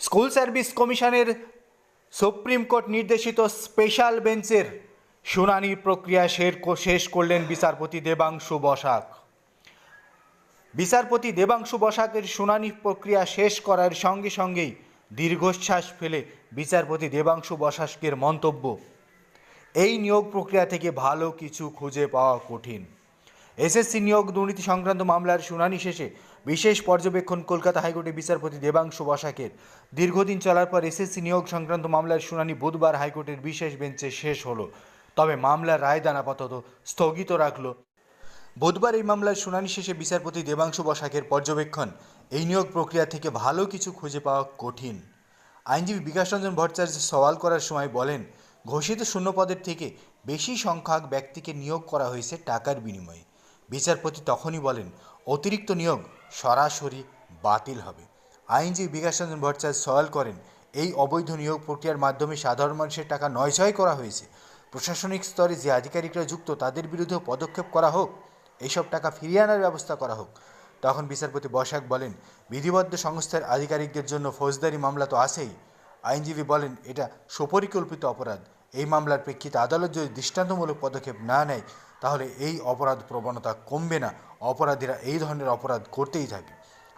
School service কমিশনের supreme court নির্দেশিত special বেঞ্চের শুনানির প্রক্রিয়া শেষ করলেন বিচারপতি দেবাংশু বসাক। বিচারপতি দেবাংশু বসাকের শুনানি প্রক্রিয়া শেষ করার সঙ্গে সঙ্গেই দীর্ঘশ্বাস ফেলে বিচারপতি দেবাংশু বসাকের মন্তব্য। এই নিয়োগ প্রক্রিয়া থেকে ভালো কিছু খুঁজে পাওয়া কঠিন। এসএসসি নিয়োগ দুর্নীতি সংক্রান্ত মামলার শুনানি শেষে বিশেষ পর্যবেক্ষণ কলকাতা হাইকোর্টের বিচারপতি দেবাংশু বসাকের। দীর্ঘদিন চলার পর এসএসসি নিয়োগ সংক্রান্ত মামলার শুনানি বুধবার হাইকোর্টের বিশেষ বেঞ্চে শেষ হলো। তবে মামলার রায়দান আপাতত স্থগিত রাখল। বুধবার এই মামলার শুনানি শেষে বিচারপতি দেবাংশু বসাকের পর্যবেক্ষণ, এই নিয়োগ প্রক্রিয়া থেকে ভালো কিছু খুঁজে পাওয়া কঠিন। আইনজীবী বিকাশ রঞ্জন ভট্টাচার্য সওয়াল করার সময় বলেন, ঘোষিত শূন্যপদের থেকে বেশি সংখ্যক ব্যক্তিকে নিয়োগ করা হয়েছে টাকার বিনিময়ে। বিচারপতি তখনই বলেন, অতিরিক্ত নিয়োগ সরাসরি বাতিল হবে। আইনজীবী বিকাশ রঞ্জন ভট্টাচার্য সওয়াল করেন, এই অবৈধ নিয়োগ প্রক্রিয়ার মাধ্যমে সাধারণ মানুষের টাকা নয়ছয় করা হয়েছে। প্রশাসনিক স্তরে যে আধিকারিকরা যুক্ত তাদের বিরুদ্ধেও পদক্ষেপ করা হোক এইসব টাকা ফিরিয়ে আনার ব্যবস্থা করা হোক। তখন বিচারপতি বসাক বলেন, বিধিবদ্ধ সংস্থার আধিকারিকদের জন্য ফৌজদারি মামলা তো আছেই। আইনজীবী বলেন, এটা সুপরিকল্পিত অপরাধ। এই মামলার প্রেক্ষিতে আদালত যদি দৃষ্টান্তমূলক পদক্ষেপ না নেয়, তাহলে এই অপরাধ প্রবণতা কমবে না। অপরাধীরা এই ধরনের অপরাধ করতেই থাকে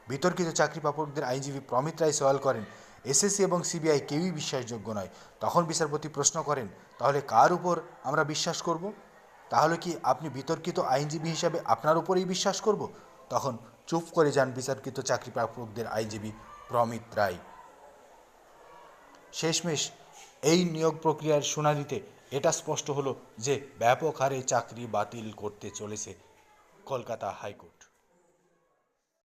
বিতর্কিত চাকরি প্রাপকদের আইনজীবী প্রমিত রায় সওয়াল করেন, এসএসসি এবং সিবিআই কেউই বিশ্বাসযোগ্য নয়। তখন বিচারপতি প্রশ্ন করেন, তাহলে কার উপর আমরা বিশ্বাস করব? তাহলে কি আপনি বিতর্কিত আইনজীবী হিসাবে আপনার উপরেই বিশ্বাস করব? তখন চুপ করে যান বিতর্কিত চাকরি প্রাপকদের আইনজীবী প্রমিত রায়। শেষমেশ এই নিয়োগ প্রক্রিয়ার শুনানিতে এটা স্পষ্ট হলো যে ব্যাপক হারে চাকরি বাতিল করতে চলেছে কলকাতা হাইকোর্ট।